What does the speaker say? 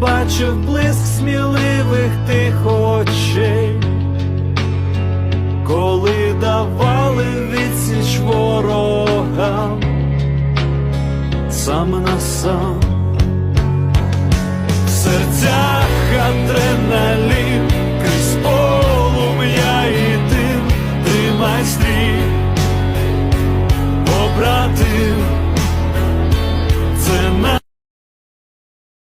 бачив блиск сміливих тих очей, коли давали відсіч ворогам сам на сам, в серцях адреналін крізь полум'я і тим тримай стрій.